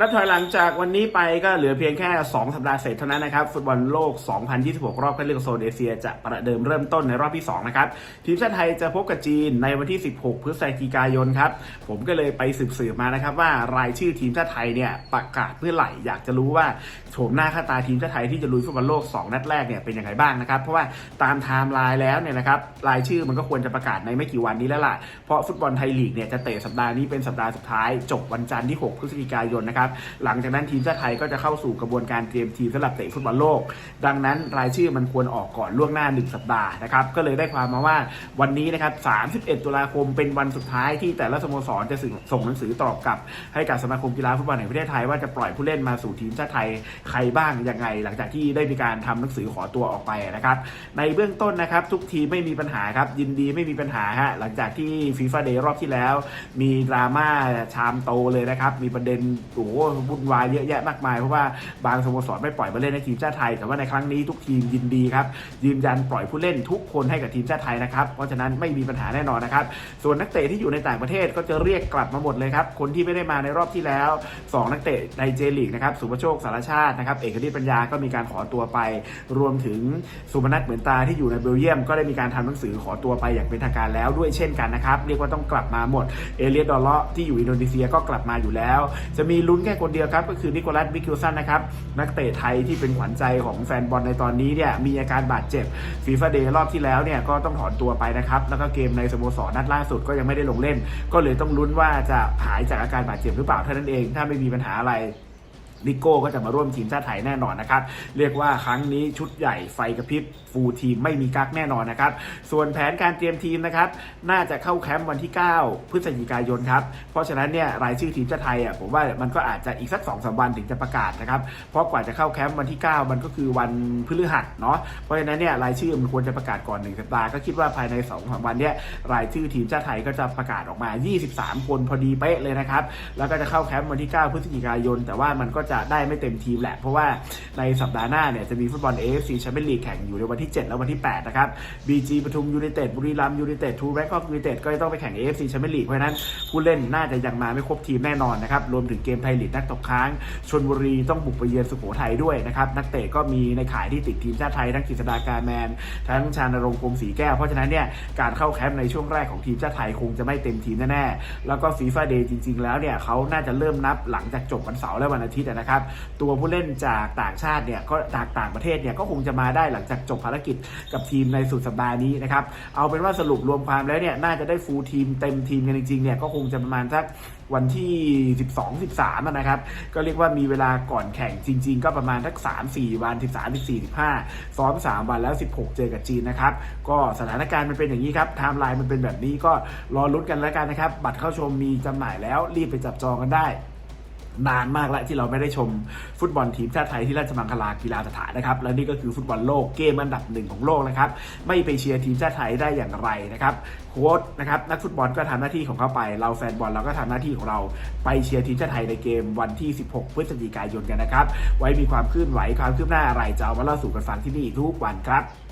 นับถอยหลังจากวันนี้ไปก็เหลือเพียงแค่ 2 สัปดาห์เสร็จเท่านั้นนะครับ ฟุตบอลโลก 2026 รอบคัดเลือกโซนเอเชีย จะประเดิมเริ่มต้นในรอบที่ 2 นะครับ ทีมชาติไทยจะพบกับจีนในวันที่ 16 พฤศจิกายนครับ ผมก็เลยไปสืบๆมานะครับ ว่ารายชื่อทีมชาติไทยเนี่ยประกาศเมื่อไหร่อยากจะรู้ว่าโฉมหน้าค่าตาทีมชาติไทยที่จะลุยฟุตบอลโลก 2 นัดแรกเนี่ยเป็นยังไงบ้างนะครับเพราะว่าตามไทม์ไลน์แล้วเนี่ยนะครับรายชื่อมันก็ควรจะประกาศในไม่กี่วันนี้แล้วล่ะเพราะฟุตบอลไทยลีกเนี่ยจะเตะสัปดาห์นี้เป็นสัปดาห์สุดท้าย จบวันจันทร์ที่ 6 พฤศจิกายนนะครับหลังจากนั้นทีมชาติไทยก็จะเข้าสู่กระบวนการเตรียมทีมสำหรับเตะฟุตบอลโลก ดังนั้นรายชื่อมันควรออกก่อนล่วงหน้า 1 สัปดาห์นะครับ ก็เลยได้ความมาว่าวันนี้นะครับ 31 ตุลาคมเป็นวันสุดท้ายที่แต่ละสโมสรจะส่งหนังสือตอบกลับ ให้กับสมาคมกีฬาฟุตบอลแห่งประเทศไทยว่าจะปล่อยผู้เล่นมาสู่ทีมชาติไทยใครบ้างยังไง หลังจากที่ได้มีการทำหนังสือขอตัวออกไปนะครับในเบื้องต้นนะครับทุกทีไม่มีปัญหาครับยินดีไม่มีปัญหาฮะหลังจากที่ฟีฟ่าเดย์รอบที่แล้ว มีดราม่าชามโตเลยนะครับ มีประเด็นโอ้โวุ่นวายเยอะแยะมากมาย เพราะว่าบางสโมสรไม่ปล่อยมาเล่นในทีมชาติไทย แต่ว่าในครั้งนี้ทุกทีมยินดีครับ ยืนยันปล่อยผู้เล่นทุกคนให้กับทีมชาติไทยนะครับ เพราะฉะนั้นไม่มีปัญหาแน่นอนนะครับ ส่วนนักเตะที่อยู่ในต่างประเทศก็จะเรียกกลับมาหมดเลยครับ คนที่ไม่ได้มาในรอบที่แล้ว 2 นักเตะในเจลีกนะครับ สุภโชคสารชาตินะครับ เอกฤทธิ์ปัญญา ก็มีการขอตัวไป รวมถึงสุพนัทเหมือนตาที่อยู่ในเบลเยียม ก็ได้มีการทำหนังสือขอตัวไปอย่างเป็นทางการแล้วด้วยเช่นกันนะครับ เรียกว่าต้องกลับมาหมด เอเลียดดอลเลาะที่อยู่อินโดนีเซียก็กลับมาอยู่แล้ว จะมีลุ้นแค่คนเดียวครับ ก็คือนิโคลัสวิคิวสันนะครับ นักเตะไทยที่เป็นขวัญใจของแฟนบอลในตอนนี้เนี่ยมีอาการบาดเจ็บฟีฟ่าเดย์รอบที่แล้วเนี่ยก็ต้องถอนตัวไปนะครับ แล้วก็เกมในสโมสรนัดล่าสุดก็ยังไม่ได้ลงเล่น ก็เลยต้องลุ้นว่าจะหายจากอาการบาดเจ็บหรือเปล่าเท่านั้นเอง ถ้าไม่มีปัญหาอะไร นิโก้ก็จะมาร่วมทีมชาติไทยแน่นอนนะครับ เรียกว่าครั้งนี้ชุดใหญ่ไฟกระพริบฟูลทีมไม่มีกักแน่นอนนะครับ ส่วนแผนการเตรียมทีมนะครับ น่าจะเข้าแคมป์วันที่ 9 พฤศจิกายนครับ เพราะฉะนั้นเนี่ยรายชื่อทีมชาติไทยอะผมว่ามันก็อาจจะอีกสัก2อสวันถึงจะประกาศนะครับ เพราะกว่าจะเข้าแคมป์วันที่ 9 มันก็คือวันพฤหัสเนาะ เพราะฉะนั้นเนี่ยรายชื่อมันควรจะประกาศก่อน1สัปดาห์ก็คิดว่าภายใน2อสวันเนี่ยรายชื่อทีมชาติไทยก็จะประกาศออกมา 23 คนพอดีเป๊ะเลยนะครับ แล้วก็จะเข้าแคมป์วันที่ 9 พฤศจิกายน แต่ว่ามันก็จะได้ไม่เต็มทีมแหละ เพราะว่าในสัปดาห์หน้าเนี่ยจะมีฟุตบอล AFC แชมเปี้ยนลีกแข่งอยู่ในวันที่ 7 และวันที่ 8 นะครับ BG ปทุมยูไนเต็ดบุรีรัมยูไนเต็ดทูแบงคอกยูไนเต็ดก็จะต้องไปแข่ง AFC แชมเปี้ยนลีกเพราะนั้นผู้เล่นน่าจะยังมาไม่ครบทีมแน่นอนนะครับรวมถึงเกมไทยลีกนัดตกค้างชนบุรีต้องบุกไปเยือนสุโขทัยด้วยนะครับนักเตะก็มีในข่ายที่ติดทีมชาติไทยทั้งกฤษฎากาแมน ทั้งชานรงค์พรมศรีแก้วเพราะฉะนั้นเนี่ยการเข้าแคมป์ในช่วงแรกของทีมชาติไทยคงจะไม่เต็มทีมแน่ๆแล้วก็ฟีฟ่าเดย์จริง ๆ แล้วเนี่ยเขาน่าจะเริ่มนับหลังจากจบวันเสาร์และวันอาทิตย์นะครับตัวผู้เล่นจากต่างชาติเนี่ยก็จากต่างประเทศเนี่ยก็คงจะมาได้หลังจากจบภารกิจกับทีมในสุดสัปดาห์นี้นะครับเอาเป็นว่าสรุปรวมความแล้วเนี่ยน่าจะได้ฟูลทีมเต็มทีมกันจริงๆเนี่ยก็คงจะประมาณสักวันที่ 12 13อะนะครับ ก็เรียกว่ามีเวลาก่อนแข่งจริง ๆ ก็ประมาณสัก 3 4 วัน 13 14 15 ซ้อม 3 วันแล้ว 16 เจอกับจีนนะครับ ก็สถานการณ์มันเป็นอย่างนี้ครับไทม์ไลน์มันเป็นแบบนี้ก็รอลุ้นกันแล้วกันนะครับ บัตรเข้าชมมีจำหน่ายแล้วรีบไปจับจองกันได้ นานมากแล้วที่เราไม่ได้ชมฟุตบอลทีมชาติไทยที่ราชมังคลากีฬาสถานนะครับ และนี่ก็คือฟุตบอลโลกเกมอันดับหนึ่งของโลกนะครับ ไม่ไปเชียร์ทีมชาติไทยได้อย่างไรนะครับโค้ชนะครับนักฟุตบอลก็ทำหน้าที่ของเขาไป เราแฟนบอลเราก็ทำหน้าที่ของเราไปเชียร์ทีมชาติไทยในเกมวันที่ 16 พฤศจิกายนกันนะครับ ไว้มีความเคลื่อนไหวความคืบหน้าอะไรจะเอามาเล่าสู่กันฟังที่นี่ทุกวันครับ